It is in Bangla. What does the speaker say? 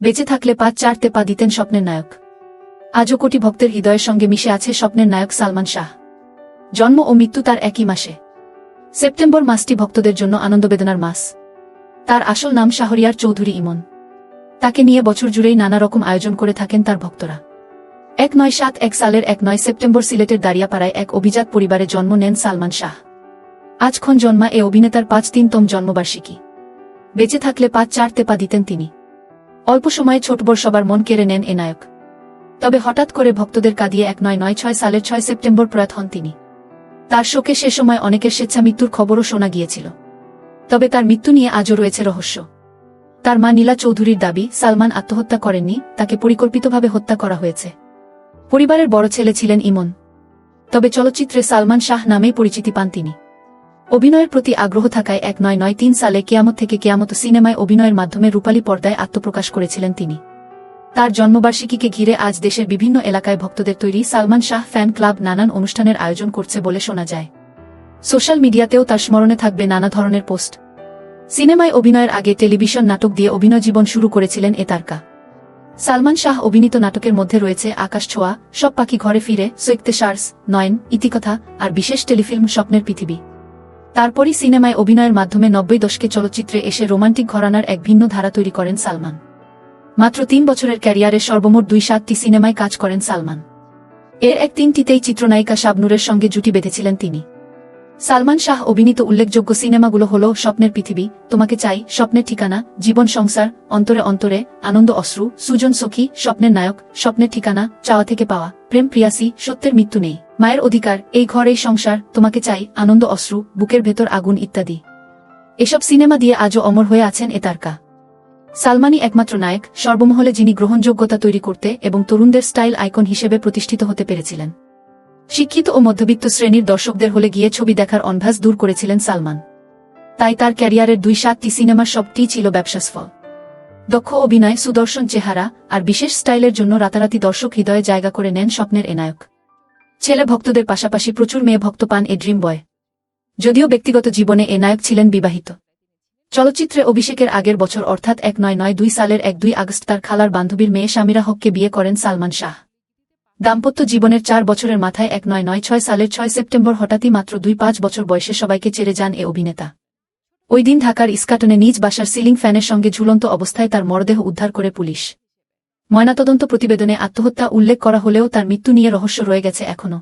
বেঁচে থাকলে পাঁচ চারতে পা দিতেন স্বপ্নের নায়ক। আজও কোটি ভক্তের হৃদয়ের সঙ্গে মিশে আছে স্বপ্নের নায়ক সালমান শাহ। জন্ম ও মৃত্যু তার একই মাসে। সেপ্টেম্বর মাসটি ভক্তদের জন্য আনন্দবেদনার মাস। তার আসল নাম শাহরিয়ার চৌধুরী ইমন। তাকে নিয়ে বছর জুড়েই নানা রকম আয়োজন করে থাকেন তার ভক্তরা। এক নয় সাত এক সালের এক নয় সেপ্টেম্বর সিলেটের দাঁড়িয়াপাড়ায় এক অভিজাত পরিবারে জন্ম নেন সালমান শাহ। আজক্ষণ জন্মা এ অভিনেতার পাঁচ তিনতম জন্মবার্ষিকী। বেঁচে থাকলে পাঁচ চারতে পা দিতেন তিনি। অল্প সময়ে ছোটবড় সবার মন কেড়ে নেন এ নায়ক। তবে হঠাৎ করে ভক্তদের কাঁদিয়ে এক নয় নয় ছয় সালের ছয় সেপ্টেম্বর প্রয়াত হন তিনি। তার শোকে সে সময় অনেকের স্বেচ্ছা মৃত্যুর খবরও শোনা গিয়েছিল। তবে তার মৃত্যু নিয়ে আজও রয়েছে রহস্য। তার মা নীলা চৌধুরীর দাবি, সালমান আত্মহত্যা করেননি, তাকে পরিকল্পিতভাবে হত্যা করা হয়েছে। পরিবারের বড় ছেলে ছিলেন ইমন। তবে চলচ্চিত্রে সালমান শাহ নামেই পরিচিতি পান তিনি। অভিনয়ের প্রতি আগ্রহ থাকায় এক নয় নয় তিন সালে কেয়ামত থেকে কেয়ামত সিনেমায় অভিনয়ের মাধ্যমে রূপালী পর্দায় আত্মপ্রকাশ করেছিলেন তিনি। তার জন্মবার্ষিকীকে ঘিরে আজ দেশের বিভিন্ন এলাকায় ভক্তদের তৈরি সালমান শাহ ফ্যান ক্লাব নানান অনুষ্ঠানের আয়োজন করছে বলে শোনা যায়। সোশ্যাল মিডিয়াতেও তার স্মরণে থাকবে নানা ধরনের পোস্ট। সিনেমায় অভিনয়ের আগে টেলিভিশন নাটক দিয়ে অভিনয় জীবন শুরু করেছিলেন এ তারকা। সালমান শাহ অভিনীত নাটকের মধ্যে রয়েছে আকাশ ছোঁয়া, সব পাখি ঘরে ফিরে, সৈক্তে শার্স, নয়ন, ইতিকথা, আর বিশেষ টেলিফিল্ম স্বপ্নের পৃথিবী। তারপরই সিনেমায় অভিনয়ের মাধ্যমে নব্বই দশকে চলচ্চিত্রে এসে রোমান্টিক ঘরানার এক ভিন্ন ধারা তৈরি করেন সালমান। মাত্র তিন বছরের ক্যারিয়ারে সর্বমোট দুই সাতটি সিনেমায় কাজ করেন সালমান। এর এক তিনটিতেই চিত্রনায়িকা শাবনুরের সঙ্গে জুটি বেঁধেছিলেন তিনি। সালমান শাহ অভিনীত উল্লেখযোগ্য সিনেমাগুলো হল স্বপ্নের পৃথিবী, তোমাকে চাই, স্বপ্নের ঠিকানা, জীবন সংসার, অন্তরে অন্তরে, আনন্দ অশ্রু, সুজন সখী, স্বপ্নের নায়ক, স্বপ্নের ঠিকানা, চাওয়া থেকে পাওয়া, প্রেম প্রিয়াসী, সত্যের মৃত্যু নেই। মায়ের অধিকার, এই ঘর, এই সংসার, তোমাকে চাই, আনন্দ অশ্রু, বুকের ভেতর আগুন ইত্যাদি। এসব সিনেমা দিয়ে আজও অমর হয়ে আছেন এ তারকা সালমানই একমাত্র নায়ক, সর্বমহলে যিনি গ্রহণযোগ্যতা তৈরি করতে এবং তরুণদের স্টাইল আইকন হিসেবে প্রতিষ্ঠিত হতে পেরেছিলেন। শিক্ষিত ও মধ্যবিত্ত শ্রেণির দর্শকদের হলে গিয়ে ছবি দেখার অনভাস দূর করেছিলেন সালমান। তাই তার ক্যারিয়ারের দুই সাতটি সিনেমার সবটিই ছিল ব্যবসাসফল দক্ষ অভিনয়, সুদর্শন চেহারা আর বিশেষ স্টাইলের জন্য রাতারাতি দর্শক হৃদয়ে জায়গা করে নেন স্বপ্নের এনায়ক। ছেলে ভক্তদের পাশাপাশি প্রচুর মেয়ে ভক্ত পান এ ড্রিম বয়। যদিও ব্যক্তিগত জীবনে এ নায়ক ছিলেন বিবাহিত। চলচ্চিত্রে অভিষেকের আগের বছর অর্থাৎ এক নয় নয় দুই সালের এক দুই আগস্ট তার খালার বান্ধবীর মেয়ে শামিরা হককে বিয়ে করেন সালমান শাহ। দাম্পত্য জীবনের চার বছরের মাথায় এক নয় নয় ছয় সালের ছয় সেপ্টেম্বর হঠাৎই মাত্র দুই পাঁচ বছর বয়সে সবাইকে ছেড়ে যান এ অভিনেতা। ওই দিন ঢাকার ইস্কাটনে নিজ বাসার সিলিং ফ্যানের সঙ্গে ঝুলন্ত অবস্থায় তার মরদেহ উদ্ধার করে পুলিশ। ময়নাতদন্ত প্রতিবেদনে আত্মহত্যা উল্লেখ করা হলেও তার মৃত্যু নিয়ে রহস্য রয়ে গেছে এখনও।